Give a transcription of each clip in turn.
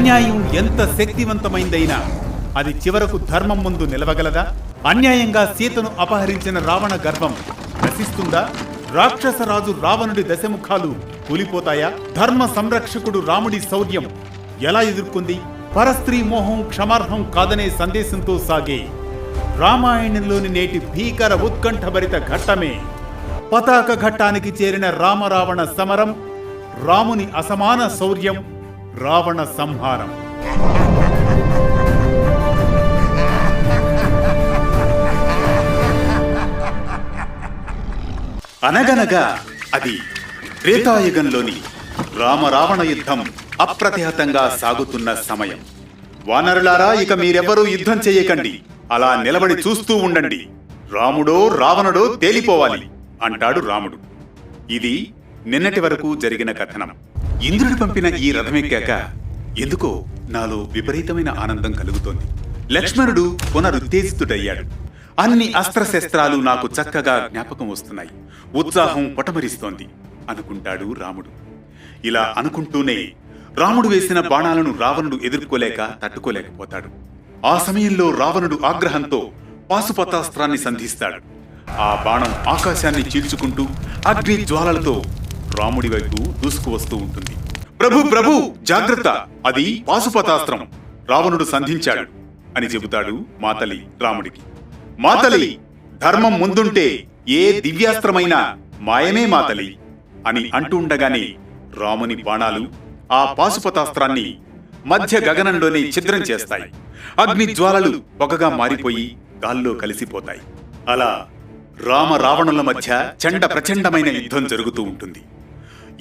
అన్యాయం ఎంత శక్తివంతమైందైనా అది చివరకు ధర్మం ముందు నిలవగలదా? అన్యాయంగా సీతను అపహరించిన రావణ గర్వం నశిస్తుందా? రాక్షసరాజు రావణుడి దశముఖాలు కూలిపోతాయా? ధర్మ సంరక్షకుడు రాముడి శౌర్యం ఎలా ఎదుర్కొంది? పరస్త్రీ మోహం క్షమార్హం కాదనే సందేశంతో సాగే రామాయణంలోని నేటి భీకర ఉత్కంఠభరిత ఘట్టమే. పతాక ఘట్టానికి చేరిన రామరావణ సమరం రాముని అసమాన శౌర్యం రావణ సంహారం. అనగనగా అది త్రేతాయుగంలోని రామరావణ యుద్ధం అప్రతిహతంగా సాగుతున్న సమయం. వానరులారా ఇక మీరెవ్వరూ యుద్ధం చేయకండి. అలా నిలబడి చూస్తూ ఉండండి. రాముడో రావణుడో తేలిపోవాలి అంటాడు రాముడు. ఇది నిన్నటి వరకు జరిగిన కథనం. ఇంద్రుడు పంపిన ఈ రథమెక్కాక ఎందుకో నాలో విపరీతమైన ఆనందం కలుగుతోంది. లక్ష్మణుడు పునరుత్తేజితుడయ్యాడు. అన్ని అస్త్రశస్త్రాలు నాకు చక్కగా జ్ఞాపకం వస్తున్నాయి. ఉత్సాహం పొటమరిస్తోంది అనుకుంటాడు రాముడు. ఇలా అనుకుంటూనే రాముడు వేసిన బాణాలను రావణుడు ఎదుర్కోలేక తట్టుకోలేకపోతాడు. ఆ సమయంలో రావణుడు ఆగ్రహంతో పాశుపతాస్త్రాన్ని సంధిస్తాడు. ఆ బాణం ఆకాశాన్ని చీల్చుకుంటూ అగ్ని జ్వాలలతో రాముడి వైపు దూసుకు వస్తూ ఉంటుంది. ప్రభు ప్రభు జాగ్రత్త. అది పాశుపతాస్త్రం రావణుడు సంధించాడు అని చెబుతాడు మాతలి రాముడికి. మాతలి ధర్మం ముందుంటే ఏ దివ్యాస్త్రమైనా మాయమే మాతలి అని అంటుండగానే రాముని బాణాలు ఆ పాశుపతాస్త్రాన్ని మధ్య గగనంలోనే ఛిద్రం చేస్తాయి. అగ్ని జ్వాలలు పొగగా మారిపోయి గాల్లో కలిసిపోతాయి. అలా రామ రావణుల మధ్య చండ ప్రచండమైన యుద్ధం జరుగుతూ ఉంటుంది.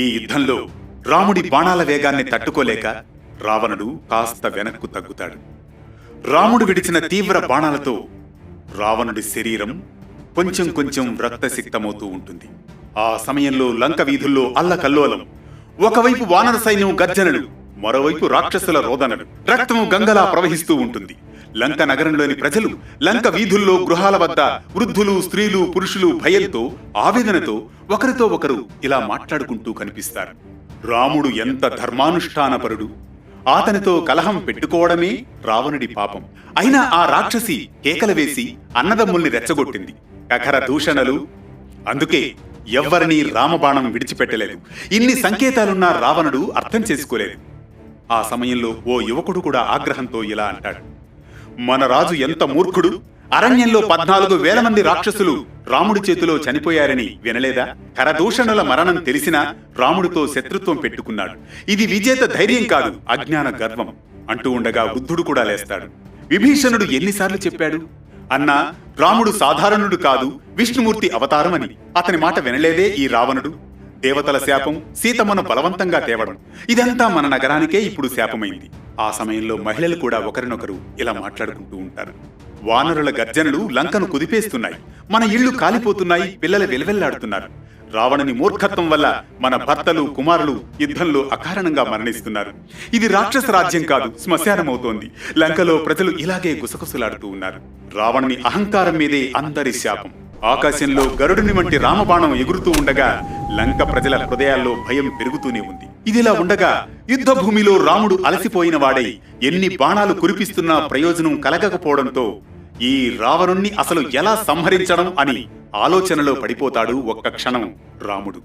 ఈ యుద్ధంలో రాముడి బాణాల వేగాన్ని తట్టుకోలేక రావణుడు కాస్త వెనక్కు తగ్గుతాడు. రాముడు విడిచిన తీవ్ర బాణాలతో రావణుడి శరీరం కొంచెం కొంచెం రక్తసిక్తమవుతూ ఉంటుంది. ఆ సమయంలో లంక వీధుల్లో అల్లకల్లోలం ఒకవైపు వానర సైన్యం గర్జనలు మరోవైపు రాక్షసుల రోదనలు రక్తము గంగలా ప్రవహిస్తూ ఉంటుంది. లంక నగరంలోని ప్రజలు లంక వీధుల్లో గృహాల వద్ద వృద్ధులు స్త్రీలు పురుషులు భయంతో ఆవేదనతో ఒకరితో ఒకరు ఇలా మాట్లాడుకుంటూ కనిపిస్తారు. రాముడు ఎంత ధర్మానుష్ఠానపరుడు. అతనితో కలహం పెట్టుకోవడమే రావణుడి పాపం. అయినా ఆ రాక్షసి కేకలు వేసి అన్నదమ్ముల్ని రెచ్చగొట్టింది. కఖర దూషణలు. అందుకే ఎవ్వరినీ రామబాణం విడిచిపెట్టలేదు. ఇన్ని సంకేతాలున్న రావణుడు అర్థం చేసుకోలేదు. ఆ సమయంలో ఓ యువకుడు కూడా ఆగ్రహంతో ఇలా అంటాడు. మన రాజు ఎంత మూర్ఖుడు? అరణ్యంలో పద్నాలుగు వేల మంది రాక్షసులు రాముడి చేతిలో చనిపోయారని వినలేదా? కరదూషణుల మరణం తెలిసినా రాముడితో శత్రుత్వం పెట్టుకున్నాడు. ఇది విజేత ధైర్యం కాదు అజ్ఞాన గర్వం అంటూ ఉండగా బుద్ధుడు కూడా లేస్తాడు. విభీషణుడు ఎన్నిసార్లు చెప్పాడు? అన్నా రాముడు సాధారణుడు కాదు విష్ణుమూర్తి అవతారమని. అతని మాట వినలేదే ఈ రావణుడు? దేవతల శాపం సీతమ్మను బలవంతంగా తేవడం. ఇదంతా మన నగరానికే ఇప్పుడు శాపమైంది. ఆ సమయంలో మహిళలు కూడా ఒకరినొకరు ఇలా మాట్లాడుకుంటూ ఉంటారు. వానరుల గర్జనలు లంకను కుదిపేస్తున్నాయి. మన ఇళ్ళు కాలిపోతున్నాయి పిల్లలు వెలవెల్లాడుతున్నారు. రావణుని మూర్ఖత్వం వల్ల మన భర్తలు కుమారులు యుద్ధంలో అకారణంగా మరణిస్తున్నారు. ఇది రాక్షస రాజ్యం కాదు శ్మశానమవుతోంది. లంకలో ప్రజలు ఇలాగే గుసగుసలాడుతూ ఉన్నారు. రావణుని అహంకారం మీదే అందరి శాపం. ఆకాశంలో గరుడుని వంటి రామబాణం ఎగురుతూ ఉండగా లంక ప్రజల హృదయాల్లో భయం పెరుగుతూనే ఉంది. ఇదిలా ఉండగా యుద్ధ భూమిలో రాముడు అలసిపోయిన వాడై ఎన్ని బాణాలు కురిపిస్తున్నా ప్రయోజనం కలగకపోవడంతో ఈ రావణుణ్ణి అసలు ఎలా సంహరించడం అని ఆలోచనలో పడిపోతాడు ఒక్క క్షణం రాముడు.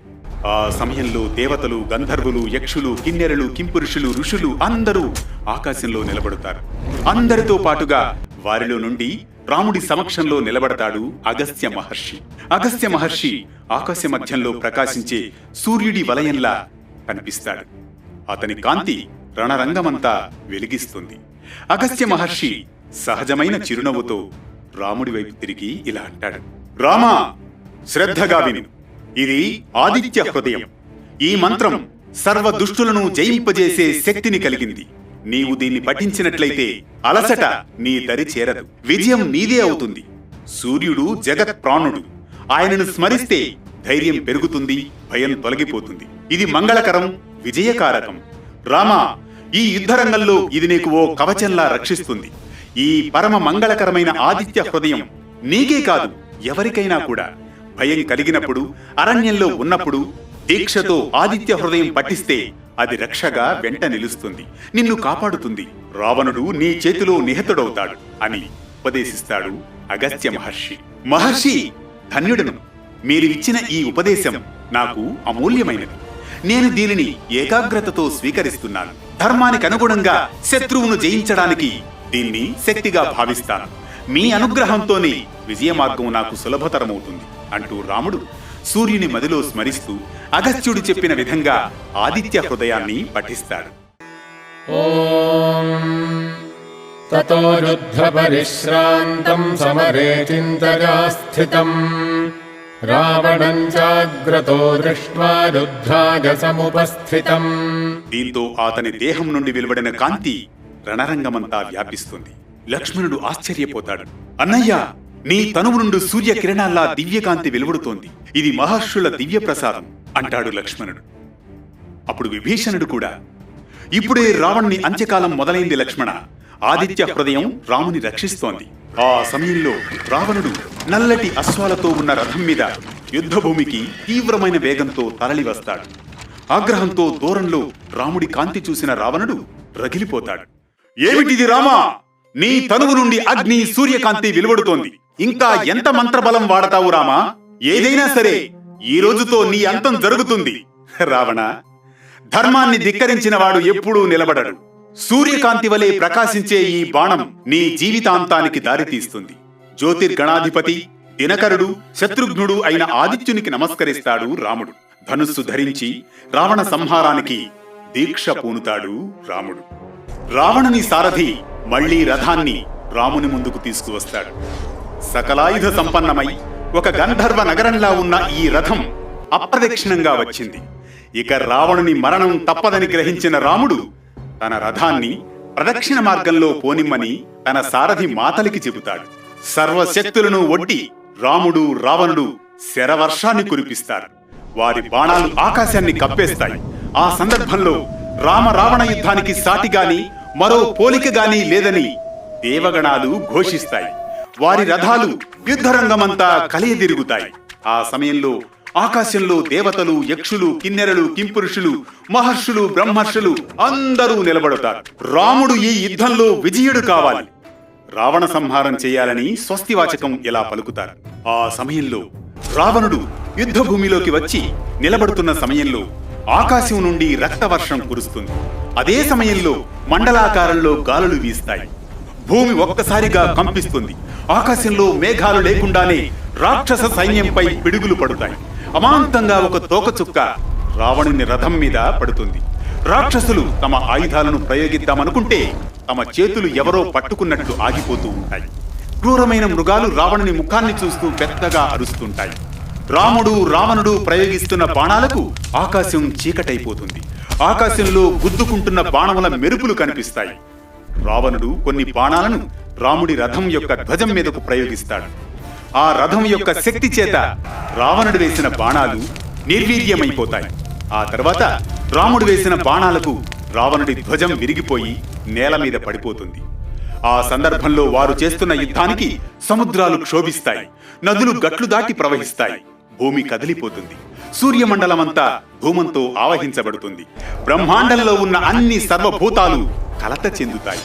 ఆ సమయంలో దేవతలు గంధర్వులు యక్షులు కిన్నెరలు కింపురుషులు ఋషులు అందరూ ఆకాశంలో నిలబడతారు. అందరితో పాటుగా వారిలో నుండి రాముడి సమక్షంలో నిలబడతాడు అగస్త్య మహర్షి. అగస్త్య మహర్షి ఆకాశ మధ్యంలో ప్రకాశించే సూర్యుడి వలయంలా కనిపిస్తాడు. అతని కాంతి రణరంగమంతా వెలిగిస్తుంది. అగస్త్య మహర్షి సహజమైన చిరునవ్వుతో రాముడి వైపు తిరిగి ఇలా అంటాడు. రామా శ్రద్ధగా విను. ఇది ఆదిత్య హృదయం. ఈ మంత్రం సర్వ దుష్టులను జయింపజేసే శక్తిని కలిగింది. నీవు దీన్ని పఠించినట్లయితే అలసట నీ దరి చేరదు. విజయం నీదే అవుతుంది. సూర్యుడు జగత్ ప్రాణుడు. ఆయనను స్మరిస్తే ధైర్యం పెరుగుతుంది భయం తొలగిపోతుంది. ఇది మంగళకరం విజయకారకం. రామా ఈ యుద్ధరంగంలో ఇది నీకు ఓ కవచంలా రక్షిస్తుంది. ఈ పరమ మంగళకరమైన ఆదిత్య హృదయం నీకే కాదు ఎవరికైనా కూడా. భయం కలిగినప్పుడు అరణ్యంలో ఉన్నప్పుడు దీక్షతో ఆదిత్య హృదయం పఠిస్తే అది రక్షగా వెంట నిలుస్తుంది. నిన్ను కాపాడుతుంది. రావణుడు నీ చేతిలో నిహతుడవుతాడు అని ఉపదేశిస్తాడు అగస్త్య మహర్షి. మహర్షి ధన్యుడను. మీరు ఇచ్చిన ఈ ఉపదేశం నాకు అమూల్యమైనది. నేను దీనిని ఏకాగ్రతతో స్వీకరిస్తున్నాను. ధర్మానికి అనుగుణంగా శత్రువును జయించడానికి దీన్ని శక్తిగా భావిస్తాను. మీ అనుగ్రహంతోనే విజయ మార్గం నాకు సులభతరమవుతుంది అంటూ రాముడు సూర్యుని మదిలో స్మరిస్తూ అగస్త్యుడు చెప్పిన విధంగా ఆదిత్య హృదయాన్ని పఠిస్తాడు. రావణం దీంతో అతని దేహం నుండి వెలువడిన కాంతి రణరంగమంతా వ్యాపిస్తుంది. లక్ష్మణుడు ఆశ్చర్యపోతాడు. అన్నయ్య నీ తనువు నుండి సూర్య కిరణాల్లా దివ్యకాంతి వెలువడుతోంది. ఇది మహర్షుల దివ్య ప్రసాదం అంటాడు లక్ష్మణుడు. అప్పుడు విభీషణుడు కూడా ఇప్పుడే రావణ్ణి అంత్యకాలం మొదలైంది లక్ష్మణ. ఆదిత్య హృదయం రాముని రక్షిస్తోంది. ఆ సమయంలో రావణుడు నల్లటి అశ్వాలతో ఉన్న రథం మీద యుద్ధభూమికి తీవ్రమైన వేగంతో తరలి వస్తాడు ఆగ్రహంతో దూరంలో రాముడి కాంతి చూసిన రావణుడు రగిలిపోతాడు. ఏమిటిది రామా? నీ తనువు నుండి అగ్ని సూర్యకాంతి వెలువడుతోంది. ఇంకా ఎంత మంత్రబలం వాడతావు రామా? ఏదైనా సరే ఈ రోజుతో నీ అంతం జరుగుతుంది. రావణ ధర్మాన్ని ధిక్కరించిన వాడు ఎప్పుడూ నిలబడడు. సూర్యకాంతి వలె ప్రకాశించే ఈ బాణం నీ జీవితాంతానికి దారితీస్తుంది. జ్యోతిర్గణాధిపతి దినకరుడు శత్రుఘ్నుడు అయిన ఆదిత్యునికి నమస్కరిస్తాడు రాముడు. ధనుస్సు ధరించి రావణ సంహారానికి దీక్ష పూనుతాడు రాముడు. రావణుని సారథి మళ్ళీ రథాన్ని రాముని ముందుకు తీసుకువస్తాడు. సకలాయుధ సంపన్నమై ఒక గంధర్వ నగరంలా ఉన్న ఈ రథం అప్రదక్షిణంగా వచ్చింది. ఇక రావణుని మరణం తప్పదని గ్రహించిన రాముడు తన రథాన్ని ప్రదక్షిణ మార్గంలో పోనిమ్మని తన సారథి మాతలికి చెబుతాడు. సర్వశక్తులను ఒడ్డి రాముడు రావణుడు శరవర్షాన్ని కురిపిస్తారు. వారి బాణాలు ఆకాశాన్ని కప్పేస్తాయి. ఆ సందర్భంలో రామ రావణ యుద్ధానికి సాటిగాని మరో పోలిక గాని లేదని దేవగణాలు ఘోషిస్తాయి. వారి రథాలు యుద్ధరంగమంతా కలియదిరుగుతాయి. ఆ సమయంలో ఆకాశంలో దేవతలు యక్షులు కిన్నెరలు కింపురుషులు మహర్షులు బ్రహ్మర్షులు అందరూ నిలబడతారు. రాముడు ఈ యుద్ధంలో విజయుడు కావాలి. రావణ సంహారం చేయాలని స్వస్తివాచకం ఇలా పలుకుతారు. ఆ సమయంలో రావణుడు యుద్ధ భూమిలోకి వచ్చి నిలబడుతున్న సమయంలో ఆకాశం నుండి రక్తవర్షం కురుస్తుంది. అదే సమయంలో మండలాకారంలో గాలులు వీస్తాయి. భూమి ఒక్కసారిగా కంపిస్తుంది. ఆకాశంలో మేఘాలు లేకుండానే రాక్షస సైన్యంపై పిడుగులు పడుతాయి. అమాంతంగా ఒక తోకచుక్క రావణుని రథం మీద పడుతుంది. రాక్షసులు తమ ఆయుధాలను ప్రయోగిద్దామనుకుంటే తమ చేతులు ఎవరో పట్టుకున్నట్లు ఆగిపోతూ ఉంటాయి. క్రూరమైన మృగాలు రావణుని ముఖాన్ని చూస్తూ పెద్దగా అరుస్తుంటాయి. రాముడు రావణుడు ప్రయోగిస్తున్న బాణాలకు ఆకాశం చీకటైపోతుంది. ఆకాశంలో గుద్దుకుంటున్న బాణముల మెరుపులు కనిపిస్తాయి. రావణుడు కొన్ని బాణాలను రాముడి రథం యొక్క ధ్వజం మీదకు ప్రయోగిస్తాడు. ఆ రథం యొక్క శక్తి చేత రావణుడు వేసిన బాణాలు నిర్వీర్యమైపోతాయి. ఆ తర్వాత రాముడు వేసిన బాణాలకు రావణుడి ధ్వజం విరిగిపోయి నేల మీద పడిపోతుంది. ఆ సందర్భంలో వారు చేస్తున్న యుద్ధానికి సముద్రాలు క్షోభిస్తాయి నదులు గట్లు దాటి ప్రవహిస్తాయి భూమి కదిలిపోతుంది. సూర్యమండలమంతా ధూమంతో ఆవహించబడుతుంది. బ్రహ్మాండంలో ఉన్న అన్ని సర్వభూతాలు కలత చెందుతాయి.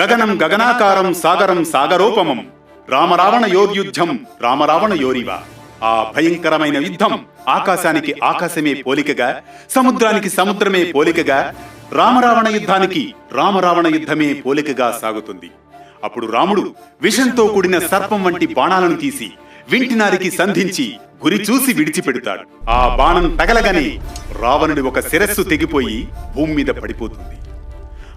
గగనం గగనాకారం సాగరం సాగరోపమం. రామరావణ యోర్యుద్ధం రామరావణ యోరివ. ఆ భయంకరమైన యుద్ధం ఆకాశానికి ఆకాశమే పోలికగా సముద్రానికి సముద్రమే పోలికగా రామరావణ యుద్ధానికి రామరావణ యుద్ధమే పోలికగా సాగుతుంది. అప్పుడు రాముడు విషంతో కూడిన సర్పం వంటి బాణాలను తీసి వింటినారికి సంధించి గురి చూసి విడిచిపెడతాడు. ఆ బాణం తగలగానే రావణుడి ఒక శిరస్సు తెగిపోయి భూమి మీద పడిపోతుంది.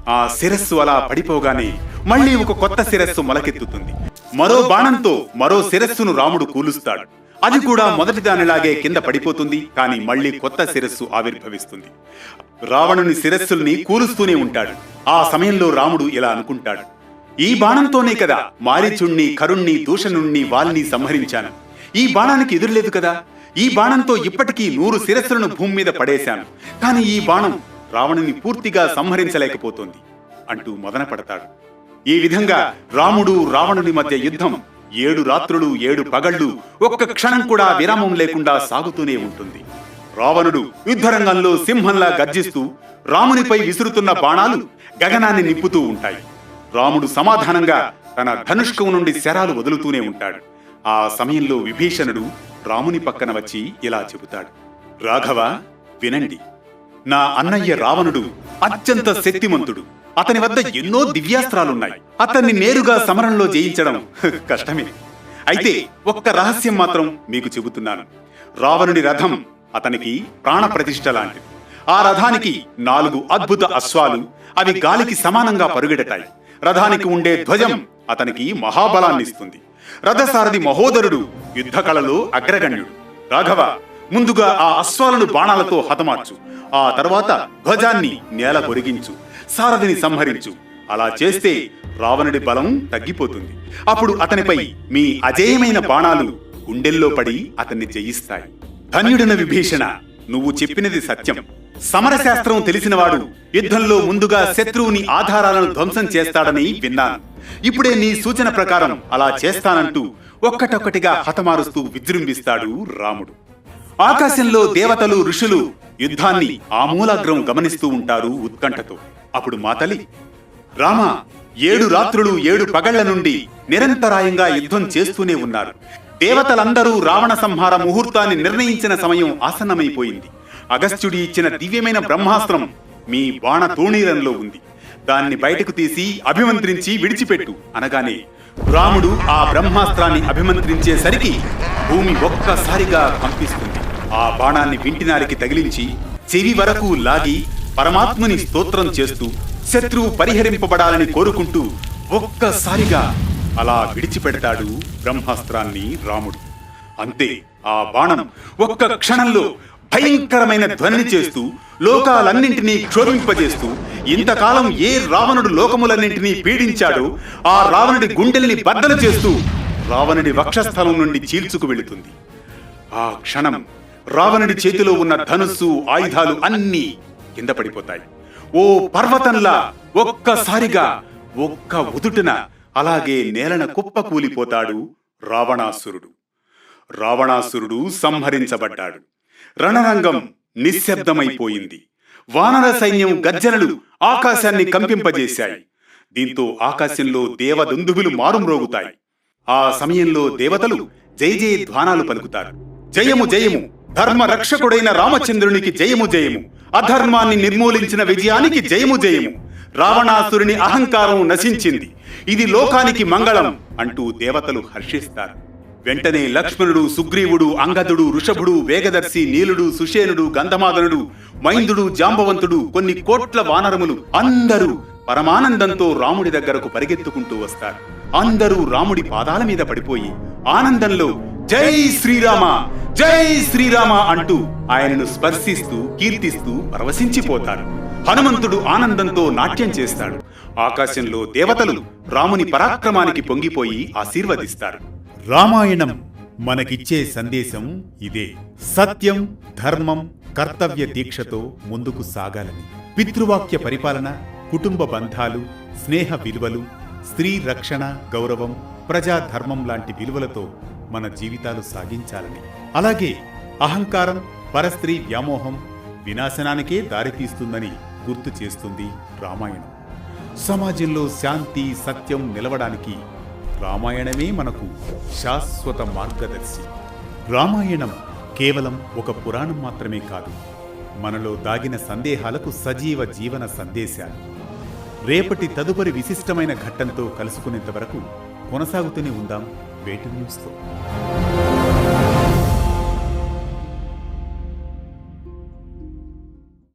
ఆ శిరస్సు అలా పడిపోగానే మళ్ళీ ఒక కొత్త శిరస్సు మొలకెత్తుతుంది. మరో బాణంతో మరో శిరస్సును రాముడు కూలుస్తాడు. అది కూడా మొదటి దానిలాగే కింద పడిపోతుంది కానీ మళ్ళీ కొత్త శిరస్సు ఆవిర్భవిస్తుంది. రావణుని శిరస్సుల్ని కూలుస్తూనే ఉంటాడు. ఆ సమయంలో రాముడు ఇలా అనుకుంటాడు. ఈ బాణంతోనే కదా మారీచుణ్ణి కరుణ్ణి దూషణుణ్ణి వాల్ని సంహరించాను. ఈ బాణానికి ఎదురులేదు కదా? ఈ బాణంతో ఇప్పటికీ నూరు శిరస్సులను భూమి మీద పడేశాను. కానీ ఈ బాణం రావణుని పూర్తిగా సంహరించలేకపోతోంది. అంటూ మొదన పడతాడు ఈ విధంగా రాముడు రావణుని మధ్య యుద్ధం ఏడు రాత్రులు ఏడు పగళ్ళు ఒక్క క్షణం కూడా విరామం లేకుండా సాగుతూనే ఉంటుంది. రావణుడు యుద్ధరంగంలో సింహంలా గర్జిస్తూ రామునిపై విసురుతున్న బాణాలు గగనాన్ని నింపుతూ ఉంటాయి. రాముడు సమాధానంగా తన ధనుష్కం నుండి శరాలు వదులుతూనే ఉంటాడు. ఆ సమయంలో విభీషణుడు రాముని పక్కన వచ్చి ఇలా చెబుతాడు. రాఘవ వినండి. నా అన్నయ్య రావణుడు అత్యంత శక్తిమంతుడు. అతని వద్ద ఎన్నో దివ్యాస్త్రాలున్నాయి. అతన్ని నేరుగా సమరంలో జయించడం కష్టమే. అయితే ఒక్క రహస్యం మాత్రం మీకు చెబుతున్నాను. రావణుడి రథం అతనికి ప్రాణప్రతిష్ఠ లాంటిది. ఆ రథానికి నాలుగు అద్భుత అశ్వాలు అవి గాలికి సమానంగా పరుగెడతాయి. రథానికి ఉండే ధ్వజం అతనికి మహాబలాన్నిస్తుంది. రథసారథి మహోదరుడు యుద్ధ కళలో అగ్రగణ్యుడు. రాఘవ ముందుగా ఆ అశ్వాలను బాణాలతో హతమార్చు. ఆ తర్వాత ధ్వజాన్ని నేల పొరిగించు. సారథిని సంహరించు. అలా చేస్తే రావణుడి బలం తగ్గిపోతుంది. అప్పుడు అతనిపై మీ అజేయమైన బాణాలు గుండెల్లో పడి అతన్ని జయిస్తాయి. ధన్యుడిన విభీషణ నువ్వు చెప్పినది సత్యం. సమరశాస్త్రం తెలిసినవాడు యుద్ధంలో ముందుగా శత్రువుని ఆధారాలను ధ్వంసం చేస్తాడని విన్నాను. ఇప్పుడే నీ సూచన ప్రకారం అలా చేస్తానంటూ ఒక్కటొక్కటిగా హతమారుస్తూ విజృంభిస్తాడు రాముడు. ఆకాశంలో దేవతలు ఋషులు యుద్ధాన్ని ఆమూలాగ్రం గమనిస్తూ ఉంటారు ఉత్కంఠతో. అప్పుడు మాతలి రామ ఏడు రాత్రులు ఏడు పగళ్ళ నుండి నిరంతరాయంగా యుద్ధం చేస్తూనే ఉన్నారు. దేవతలందరూ రావణ సంహార ముహూర్తాన్ని నిర్ణయించిన సమయం ఆసన్నమైపోయింది. అగస్త్యుడి ఇచ్చిన దివ్యమైన బ్రహ్మాస్త్రం మీ బాణ తోణీరంలో ఉంది. దాన్ని బయటకు తీసి అభిమంత్రించి విడిచిపెట్టు అనగానే రాముడు ఆ బ్రహ్మాస్త్రాన్ని అభిమంత్రించేసరికి భూమి ఒక్కసారిగా కంపిస్తుంది. ఆ బాణాన్ని వింటినారికి తగిలించి చెవి వరకు లాగి పరమాత్మని స్తోత్రం చేస్తూ శత్రువు పరిహరింపబడాలని కోరుకుంటూ ఒక్కసారిగా అలా విడిచిపెడతాడు బ్రహ్మాస్త్రాన్ని రాముడు. అంతే ఆ బాణం ఒక్క క్షణంలో భయంకరమైన ధ్వని చేస్తూ లోకాలన్నింటినీ క్షోభింపజేస్తూ ఇంతకాలం ఏ రావణుడు లోకములన్నింటినీ పీడించాడో ఆ రావణుడి గుండెల్ని బద్దలు చేస్తూ రావణుడి వక్షస్థలం నుండి చీల్చుకు వెళుతుంది. ఆ క్షణం రావణుడి చేతిలో ఉన్న ధనుస్సు ఆయుధాలు అన్నీ కింద పడిపోతాయి. ఓ పర్వతంలా ఒక్కసారిగా ఒక్క ఉదుటిన అలాగే నేలన కుప్ప కూలిపోతాడు రావణాసురుడు. రావణాసురుడు సంహరించబడ్డాడు. రణరంగం నిశ్శబ్దమైపోయింది. వానర సైన్యం గర్జనలు ఆకాశాన్ని కంపింపజేశాయి. దీంతో ఆకాశంలో దేవదుందుబులు మారుమ్రోగుతాయి. ఆ సమయంలో దేవతలు జయ జయ ధ్వానాలు పలుకుతారు. జయము జయము! ధర్మ రక్షకుడైన రామచంద్రునికి జయము జయము. అధర్మాన్ని నిర్మూలించిన విజయానికి జయము జయము. రావణాసురుని అహంకారం నశించింది. ఇది లోకానికి మంగళం అంటూ దేవతలు హర్షిస్తారు. వెంటనే లక్ష్మణుడు సుగ్రీవుడు అంగదుడు ఋషభుడు వేగదర్శి నీలుడు సుషేనుడు గంధమాదనుడు మైందుడు జాంబవంతుడు కొన్ని కోట్ల వానరములు అందరూ పరమానందంతో రాముడి దగ్గరకు పరిగెత్తుకుంటూ వస్తారు. అందరూ రాముడి పాదాల మీద పడిపోయి ఆనందంలో జై శ్రీరామ జై శ్రీరామ అంటూ ఆయనను స్పర్శిస్తూ కీర్తిస్తూ పరవశించిపోతారు హనుమంతుడు ఆనందంతో నాట్యం చేస్తాడు. ఆకాశంలో దేవతలు రాముని పరాక్రమానికి పొంగిపోయి ఆశీర్వదిస్తారు. రామాయణం మనకిచ్చే సందేశం ఇదే. సత్యం ధర్మం కర్తవ్య దీక్షతో ముందుకు సాగాలని. పితృవాక్య పరిపాలన కుటుంబ బంధాలు స్నేహ విలువలు స్త్రీ రక్షణ గౌరవం ప్రజాధర్మం లాంటి విలువలతో మన జీవితాలు సాగించాలని. అలాగే అహంకారం పరస్త్రీ వ్యామోహం వినాశనానికే దారితీస్తుందని గుర్తు చేస్తుంది రామాయణం. సమాజంలో శాంతి సత్యం నిలవడానికి రామాయణమే మనకు శాశ్వత మార్గదర్శి. రామాయణం కేవలం ఒక పురాణం మాత్రమే కాదు మనలో దాగిన సందేహాలకు సజీవ జీవన సందేశాలు. రేపటి తదుపరి విశిష్టమైన ఘట్టంతో కలుసుకునేంతవరకు కొనసాగుతూనే ఉందాం. వేటు న్యూస్తో